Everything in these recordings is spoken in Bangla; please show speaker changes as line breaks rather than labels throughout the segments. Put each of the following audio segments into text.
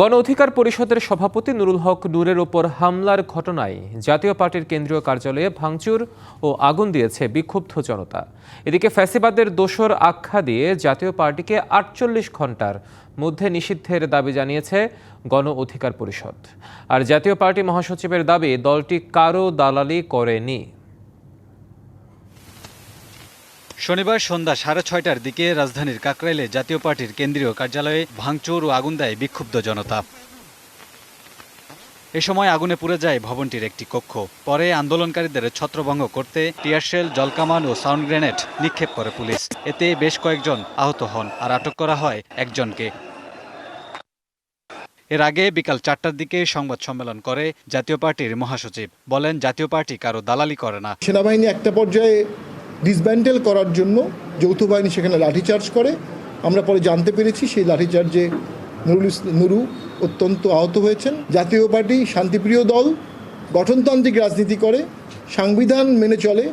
গণ অধিকার পরিষদের সভাপতি নুরুল হক নূরের ওপর হামলার ঘটনায় জাতীয় পার্টির কেন্দ্রীয় কার্যালয়ে ভাঙচুর ও আগুন দিয়েছে বিক্ষুব্ধ জনতা। এদিকে ফ্যাসিবাদের দোসর আখ্যা দিয়ে জাতীয় পার্টিকে আটচল্লিশ ঘণ্টার মধ্যে নিষিদ্ধের দাবি জানিয়েছে গণ অধিকার পরিষদ। আর জাতীয় পার্টি মহাসচিবের দাবি, দলটি কারও দালালি করেনি।
শনিবার সন্ধ্যা সাড়ে ছয়টার দিকে রাজধানীর কাকরাইলে জাতীয় পার্টির কেন্দ্রীয় কার্যালয়ে ভাঙচুর ও আগুন দেয় বিক্ষুব্ধ জনতা। এ সময় আগুনে পুড়ে যায় ভবনটির একটি কক্ষ। পরে আন্দোলনকারীদের ছত্রভঙ্গ করতে টিয়ারশেল জলকামান ও সাউন্ড গ্রেনেড নিক্ষেপ করে পুলিশ। এতে বেশ কয়েকজন আহত হন আর আটক করা হয় একজনকে। এর আগে বিকাল চারটার দিকে সংবাদ সম্মেলন করে জাতীয় পার্টির মহাসচিব। বলেন, জাতীয় পার্টি কারও দালালি করে না।
সেনাবাহিনী একটা পর্যায়ে ডিসব্যান্ডেল করার জন্য যৌথ বাহিনী সেখানে লাঠিচার্জ করে। আমরা পরে জানতে পেরেছি সেই লাঠিচার্জে নুরুল নুরু অত্যন্ত আহত হয়েছেন। জাতীয় পার্টি শান্তিপ্রিয় দল গঠনতান্ত্রিক রাজনীতি করে সংবিধান মেনে চলে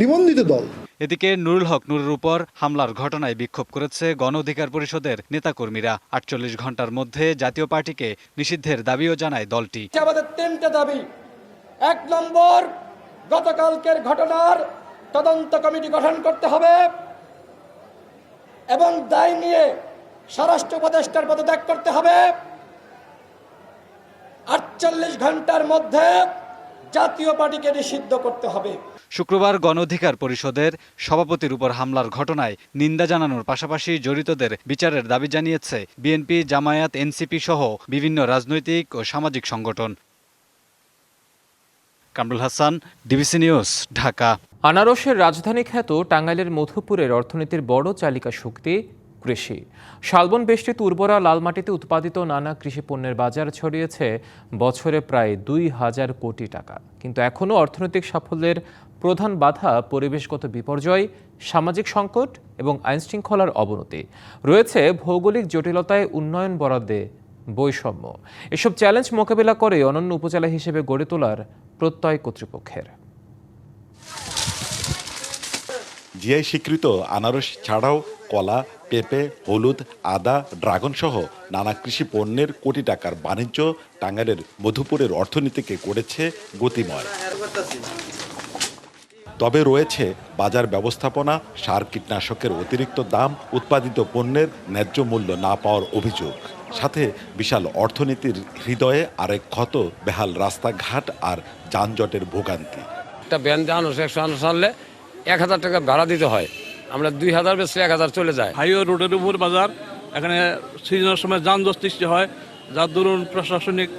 নিবন্ধিত দল।
এদিকে নুরুল হক নুরের উপর হামলার ঘটনায় বিক্ষোভ করেছে গণ অধিকার পরিষদের নেতাকর্মীরা। আটচল্লিশ ঘণ্টার মধ্যে জাতীয় পার্টিকে নিষিদ্ধের দাবিও জানায় দলটি।
আমাদের তিনটে দাবি। এক নম্বর গতকালকের ঘটনার তদন্ত কমিটি গঠন করতে হবে এবং দায় নিয়ে স্বরাষ্ট্র উপদেষ্টার পদত্যাগ করতে হবে। আটচল্লিশ ঘণ্টার মধ্যে জাতীয় পার্টিকে নিষিদ্ধ করতে হবে।
শুক্রবার গণ অধিকার পরিষদের সভাপতির উপর হামলার ঘটনায় নিন্দা জানানোর পাশাপাশি জড়িতদের বিচারের দাবি জানিয়েছে বিএনপি, জামায়াত, এনসিপি সহ বিভিন্ন রাজনৈতিক ও সামাজিক সংগঠন। Kamrul Hasan, DBC news, Dhaka.
আনারসের রাজধানী খ্যাত টাঙ্গাইলের মধুপুরের অর্থনীতির বড় চালিকা শক্তি কৃষি। শালবন বেষ্টিত উর্বরা লাল মাটিতে উৎপাদিত নানা কৃষি পণ্যের বাজার ছড়িয়েছে বছরে প্রায় দুই হাজার কোটি টাকা। কিন্তু এখনও অর্থনৈতিক সাফল্যের প্রধান বাধা পরিবেশগত বিপর্যয়, সামাজিক সংকট এবং আইনশৃঙ্খলার অবনতি। রয়েছে ভৌগোলিক জটিলতায় উন্নয়ন বরাদ্দে বৈষম্য। এসব চ্যালেঞ্জ মোকাবিলা করে অনন্য উপজেলা হিসেবে গড়ে তোলার প্রত্যয় কর্তৃপক্ষের।
জিআই স্বীকৃত আনারস ছাড়াও কলা, পেঁপে, হলুদ, আদা ড্রাগন সহ নানা কৃষি পণ্যের কোটি টাকার বাণিজ্য টাঙ্গাইলের মধুপুরের অর্থনীতিকে করেছে গতিময়। তবে রয়েছে বাজার ব্যবস্থাপনা, সার কীটনাশকের অতিরিক্ত দাম, উৎপাদিত পণ্যের ন্যায্য মূল্য না পাওয়ার অভিযোগ। সাথে বিশাল অর্থনীতির হৃদয়ে আরেক ক্ষত বেহাল রাস্তাঘাট আর যানজটের ভোগান্তি।
একটা ব্যান আনছে একশো আনস আনলে এক হাজার টাকা ভাড়া দিতে হয়। আমরা দুই হাজার বেশি এক হাজার চলে যায়।
হাইওয়ে রোডের উপর বাজার এখানে সিজনের সময় যানজট সৃষ্টি হয় যার দরুন প্রশাসনিক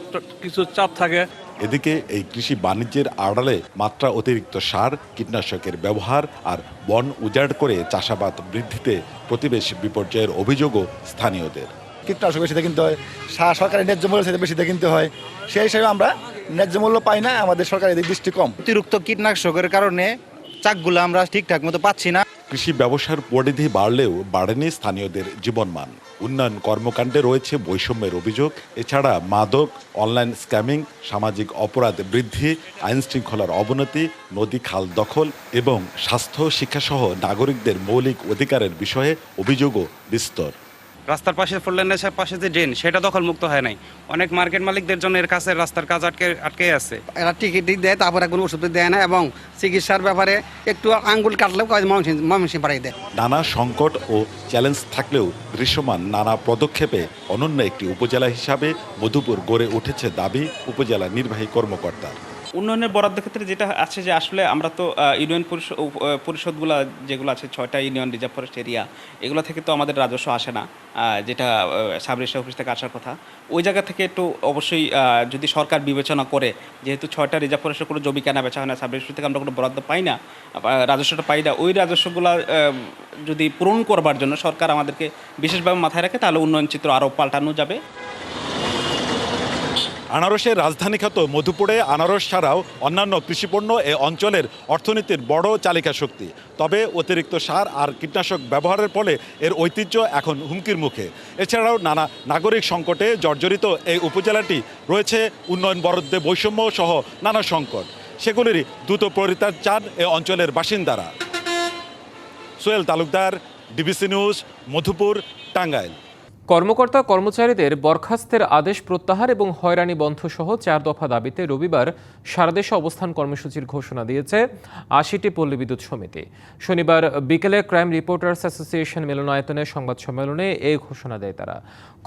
কিছু চাপ থাকে।
এদিকে এই কৃষি বাণিজ্যের আড়ালে মাত্রা অতিরিক্ত সার কীটনাশকের ব্যবহার আর বন উজাড় করে চাষাবাদ বৃদ্ধিতে প্রতিবেশ বিপর্যয়ের অভিযোগও স্থানীয়দের।
কীটনাশক বেশিতে কিনতে হয় সার সরকারি ন্যায্য মূল্য সাথে বেশিতে কিনতে হয়। সেই হিসাবে আমরা ন্যায্য মূল্য পাই না আমাদের সরকারের দিক দৃষ্টি কম।
অতিরিক্ত কীটনাশকের কারণে চাকগুলো আমরা ঠিকঠাক মতো পাচ্ছি না।
কৃষি ব্যবসার পরিধি বাড়লেও বাড়েনি স্থানীয়দের জীবনমান। উন্নয়ন কর্মকাণ্ডে রয়েছে বৈষম্যের অভিযোগ। এছাড়া মাদক অনলাইন স্ক্যামিং সামাজিক অপরাধ বৃদ্ধি আইন শৃঙ্খলার অবনতি নদী খাল দখল এবং স্বাস্থ্য শিক্ষাসহ নাগরিকদের মৌলিক অধিকারের বিষয়ে অভিযোগও বিস্তর।
রাস্তার পাশে ফোর লাইনের পাশে যে ড্রেন সেটা দখল মুক্ত হয় নাই। অনেক মার্কেট মালিকদের জন্য এর কাছে রাস্তার কাজ আটকে আটকে আছে।
এরা টিকিট দেয় তারপরে কোনো ওষুধ দেয় না এবং চিকিৎসার ব্যাপারে একটু আঙ্গুল কাটলেও ময়মনসিং পাঠিয়ে দেয়।
নানা সংকট ও চ্যালেঞ্জ থাকলেও দৃশ্যমান নানা পদক্ষেপে অনন্য একটি উপজেলা হিসাবে মধুপুর গড়ে উঠেছে দাবি উপজেলা নির্বাহী কর্মকর্তার
উন্নয়নের বরাদ্দ ক্ষেত্রে যেটা আছে যে আসলে আমরা তো ইউনিয়ন পরিষদ পরিষদগুলো যেগুলো আছে, ছয়টা ইউনিয়ন, রিজার্ভ ফরেস্ট এরিয়া, এগুলো থেকে তো আমাদের রাজস্ব আসে না যেটা সাব অফিস থেকে আসার কথা। ওই জায়গা থেকে একটু অবশ্যই যদি সরকার বিবেচনা করে, যেহেতু ছয়টা রিজার্ভ ফরেস্টের কোনো জমি কেনা বেচা হয় না সাব রেজিস্ট্রি থেকে আমরা কোনো বরাদ্দ পাই না রাজস্বটা পাই না, ওই রাজস্বগুলো যদি পূরণ করবার জন্য সরকার আমাদেরকে বিশেষভাবে মাথায় রাখে, তাহলে উন্নয়ন চিত্র আরও পাল্টানো যাবে।
আনারসের রাজধানী খ্যাত মধুপুরে আনারস ছাড়াও অন্যান্য কৃষিপণ্য এ অঞ্চলের অর্থনীতির বড় চালিকা শক্তি। তবে অতিরিক্ত সার আর কীটনাশক ব্যবহারের ফলে এর ঐতিহ্য এখন হুমকির মুখে। এছাড়াও নানা নাগরিক সংকটে জর্জরিত এই উপজেলাটি রয়েছে উন্নয়ন বরাদ্দে বৈষম্য সহ নানা সংকট। সেগুলিরই দ্রুত পরিত্রাণ চান এ অঞ্চলের বাসিন্দারা। Sohel Talukdar, DBC news, Madhupur, Tangail.
কর্মকর্তা কর্মচারীদের বরখাস্তের আদেশ প্রত্যাহার এবং হয়রানি বন্ধ সহ চার দফা দাবিতে রবিবার সারা দেশে অবস্থান কর্মসূচির ঘোষণা দিয়েছে আশিটি পল্লী বিদ্যুৎ সমিতি। শনিবার বিকেলে ক্রাইম রিপোর্টার্স অ্যাসোসিয়েশন মিলনায়তনে সংবাদ সম্মেলনে এই ঘোষণা দেয় তারা।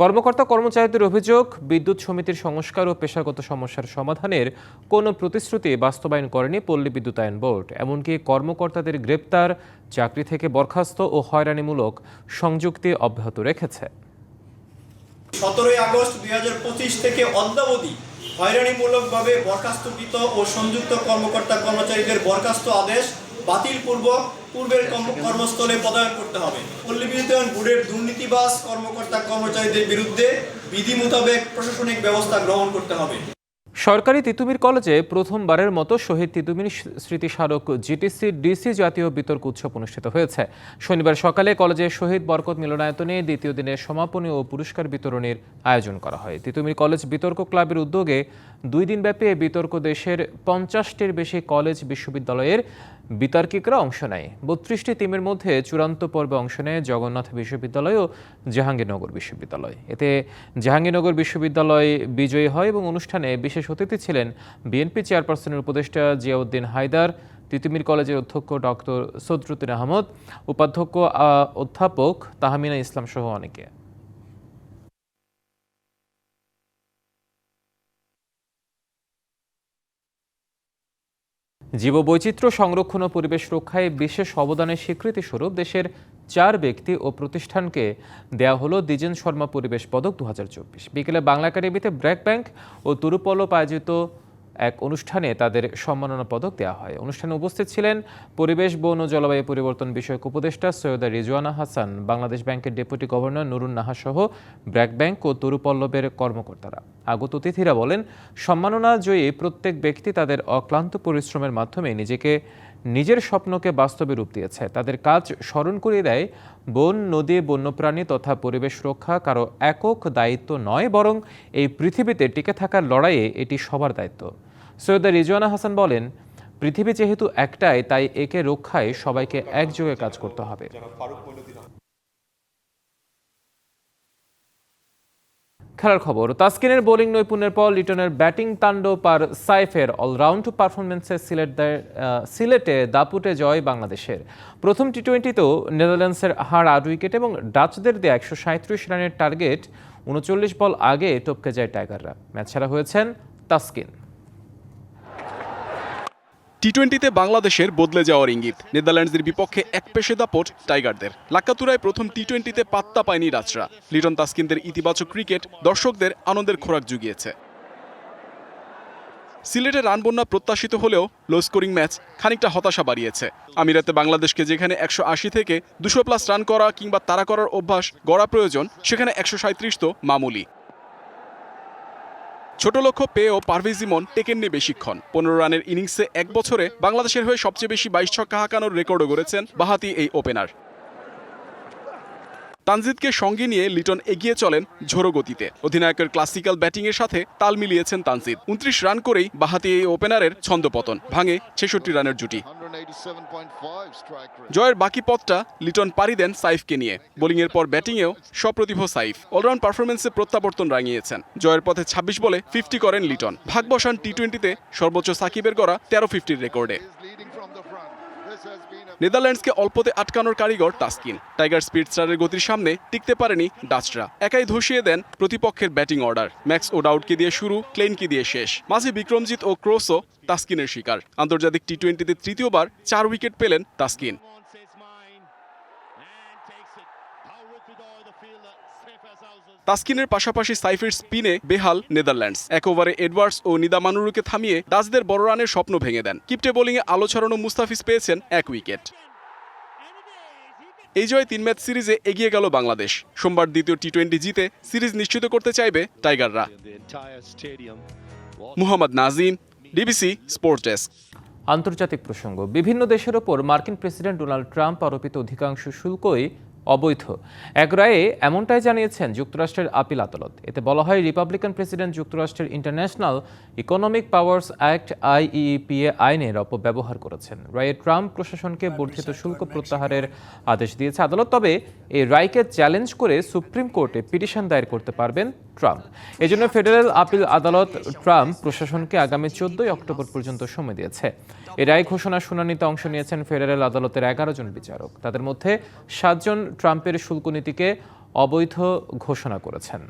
কর্মকর্তা কর্মচারীদের অভিযোগ, বিদ্যুৎ সমিতির সংস্কার ও পেশাগত সমস্যার সমাধানের কোনো প্রতিশ্রুতি বাস্তবায়ন করেনি পল্লী বিদ্যুতায়ন বোর্ড। এমনকি কর্মকর্তাদের গ্রেপ্তার, চাকরি থেকে বরখাস্ত ও হয়রানিমূলক সংযুক্তি অব্যাহত রেখেছে।
সতেরোই আগস্ট দুই হাজার পঁচিশ থেকে অদ্যাবধি হয়রানিমূলকভাবে বরখাস্তকৃত ও সংযুক্ত কর্মকর্তা কর্মচারীদের বরখাস্ত আদেশ বাতিল পূর্ব পূর্বের কর্মস্থলে পদায়ন করতে হবে। পল্লী বিদ্যুতায়ন বোর্ডের দুর্নীতিবাস কর্মকর্তা কর্মচারীদের বিরুদ্ধে বিধি মোতাবেক প্রশাসনিক ব্যবস্থা গ্রহণ করতে হবে।
সরকারি তিতুমির কলেজে প্রথমবারের মতো শহীদ তিতুমির স্মৃতিস্মারক জিটিসি ডিসি জাতীয় বিতর্ক উৎসব অনুষ্ঠিত হয়েছে। শনিবার সকালে কলেজে শহীদ বরকত মিলনায়তনে দ্বিতীয় দিনের সমাপনী ও পুরস্কার বিতরণের আয়োজন করা হয়। তিতুমির কলেজ বিতর্ক ক্লাবের উদ্যোগে দুই দিনব্যাপী এই বিতর্ক দেশের পঞ্চাশটির বেশি কলেজ বিশ্ববিদ্যালয়ের বিতার্কিকরা অংশ নেয়। বত্রিশটি টিমের মধ্যে চূড়ান্ত পর্বে অংশ নেয় জগন্নাথ বিশ্ববিদ্যালয় ও জাহাঙ্গীরনগর বিশ্ববিদ্যালয়। এতে জাহাঙ্গীরনগর বিশ্ববিদ্যালয় বিজয়ী হয় এবং অনুষ্ঠানে বিশেষ অতিথি ছিলেন বিএনপি চেয়ারপারসনের উপদেষ্টা জিয়াউদ্দিন হায়দার, তিতুমির কলেজের অধ্যক্ষ ডক্টর সদরুদ্দিন আহমদ, উপাধ্যক্ষ অধ্যাপক তাহমিনা ইসলাম সহ অনেকে। জীববৈচিত্র্য সংরক্ষণ ও পরিবেশ রক্ষায় বিশেষ অবদানের স্বীকৃতি স্বরূপ দেশের চার ব্যক্তি ও প্রতিষ্ঠানকে দেয়া হলো দ্বিজেন শর্মা পরিবেশ পদক দু হাজার চব্বিশ। বিকেলে বাংলা একাডেমিতে ব্র্যাক ব্যাংক ও তুরুপল্লব আয়োজিত এক অনুষ্ঠানে তাদের সম্মাননা পদক দেওয়া হয়। অনুষ্ঠানে উপস্থিত ছিলেন পরিবেশ, বন ও জলবায়ু পরিবর্তন বিষয়ক উপদেষ্টা সৈয়দা রিজওয়ানা হাসান, বাংলাদেশ ব্যাংকের ডেপুটি গভর্নর নুরুন নাহা সহ ব্র্যাক ব্যাংক ও তরুপল্লবের কর্মকর্তারা। আগত অতিথিরা বলেন, সম্মাননা জয়ী প্রত্যেক ব্যক্তি তাদের অক্লান্ত পরিশ্রমের মাধ্যমে নিজেকে নিজের স্বপ্নকে বাস্তবে রূপ দিয়েছে। তাদের কাজ স্মরণ করিয়ে দেয়, বন, নদী, বন্যপ্রাণী তথা পরিবেশ রক্ষা কারও একক দায়িত্ব নয়, বরং এই পৃথিবীতে টিকে থাকার লড়াইয়ে এটি সবার দায়িত্ব। সৈয়দা রিজওয়ানা হাসান বলেন, পৃথিবী যেহেতু একটাই, তাই একে রক্ষায় সবাইকে একযোগে কাজ করতে হবে। খেলার খবর। তাস্কিনের বোলিং নৈপুণ্যের পর লিটনের ব্যাটিং তাণ্ডব পার সাইফের অলরাউন্ড পারফরমেন্সে আহ, সিলেটে দাপুটে জয় বাংলাদেশের। প্রথম টি টোয়েন্টিতেও নেদারল্যান্ডসের হার আট উইকেট এবং ডাচদের দেয়া একশো সাঁত্রিশ রানের টার্গেট উনচল্লিশ বল আগে টপকে যায় টাইগাররা। ম্যাচ ছাড়া হয়েছেন তাসকিন।
টি টোয়েন্টিতে বাংলাদেশের বদলে যাওয়ার ইঙ্গিত। নেদারল্যান্ডসের বিপক্ষে এক পেশে দাপট টাইগারদের। লাক্কাতুরায় প্রথম টি টোয়েন্টিতে পাত্তা পায়নি রাজরা। লিটন তাস্কিনদের ইতিবাচক ক্রিকেট দর্শকদের আনন্দের খোরাক জুগিয়েছে। সিলেটে রান বন্যা প্রত্যাশিত হলেও লো স্কোরিং ম্যাচ খানিকটা হতাশা বাড়িয়েছে। আমিরাতে বাংলাদেশকে যেখানে একশো আশি থেকে দুশো প্লাস রান করা কিংবা তাড়া করার অভ্যাস গড়া প্রয়োজন, সেখানে একশো সাঁত্রিশ তো মামুলি। ছোট লক্ষ্য পেয়েও পারভেজ ইমন টেকেননি বেশিক্ষণ। পনেরো রানের ইনিংসে এক বছরে বাংলাদেশের হয়ে সবচেয়ে বেশি বাইশ ছক্কা হাঁকানোর রেকর্ডও গড়েছেন বাহাতি এই ওপেনার। তানজিদকে সঙ্গে নিয়ে লিটন এগিয়ে চলেন ঝোড়ো গতিতে। অধিনায়কের ক্লাসিক্যাল ব্যাটিংয়ের সাথে তাল মিলিয়েছেন তানজিদ। উনত্রিশ রান করেই বাহাতি এই ওপেনারের ছন্দপতন, ভাঙে ছেষট্টি রানের জুটি। জয়ের বাকি পথটা লিটন পাড়ি দেন সাইফকে নিয়ে। বোলিংয়ের পর ব্যাটিংয়েও সপ্রতিভ সাইফ। অলরাউন্ড পারফরমেন্সে প্রত্যাবর্তন রাঙিয়েছেন। জয়ের পথে ছাব্বিশ বলে ফিফটি করেন লিটন। ভাগ বসান টি টোয়েন্টিতে সর্বোচ্চ সাকিবের গড়া তেরো ফিফটির রেকর্ডে। নেদারল্যান্ডসকে অল্পতে আটকানোর কারিগর তাস্কিন টাইগার স্পিড স্টারের গতির সামনে টিকতে পারেনি ডাচরা। একাই ধসিয়ে দেন প্রতিপক্ষের ব্যাটিং অর্ডার। ম্যাক্স ও ডাউটকে দিয়ে শুরু ক্লেনকে দিয়ে শেষ। মাঝে বিক্রমজিৎ ও ক্রোসও তাস্কিনের শিকার। আন্তর্জাতিক টি টোয়েন্টিতে তৃতীয়বার চার উইকেট পেলেন তাস্কিন তাস্কিনের পাশাপাশি সাইফের স্পিনে বেহাল নেদারল্যান্ডস। এক ওভারে এডওয়ার্ডস ও নিদামানুরুকে থামিয়ে দাসদের বড় রানের স্বপ্ন ভেঙে দেন। কিপটে বোলিংয়ে আলো ছড়ানো মুস্তাফিজ পেয়েছেন এক উইকেট। এই জয়ে তিন ম্যাচ সিরিজে এগিয়ে গেল বাংলাদেশ। সোমবার দ্বিতীয় টি টোয়েন্টি জিতে সিরিজ নিশ্চিত করতে চাইবে টাইগাররা। Muhammad Nazim DBC sports desk.
আন্তর্জাতিক প্রসঙ্গ। বিভিন্ন দেশের ওপর মার্কিন প্রেসিডেন্ট ডোনাল্ড ট্রাম্প আরোপিত অধিকাংশ শুল্কই অবৈধ। এক রায়ে এমনটাই জানিয়েছেন যুক্তরাষ্ট্রের আপিল আদালত। এতে বলা হয়, রিপাবলিকান প্রেসিডেন্ট যুক্তরাষ্ট্রের International Economic Powers Act, IEEPA, আইনের অপব্যবহার করেছেন। রায়ে ট্রাম্প প্রশাসনকে বর্ধিত শুল্ক প্রত্যাহারের আদেশ দিয়েছে আদালত। তবে এই রায়কে চ্যালেঞ্জ করে সুপ্রিম কোর্টে পিটিশন দায়ের করতে পারবেন ট্রাম্প। এজন্য ফেডারেল আপিল আদালত ট্রাম্প প্রশাসনকে আগামী চোদ্দই অক্টোবর পর্যন্ত সময় দিয়েছে। এ রায় ঘোষণা শুনানিতে অংশ নিয়েছেন ফেডারেল আদালতের এগারো জন বিচারক। তাদের মধ্যে সাতজন ট্রাম্পের শুল্ক নীতিকে অবৈধ ঘোষণা করেছেন।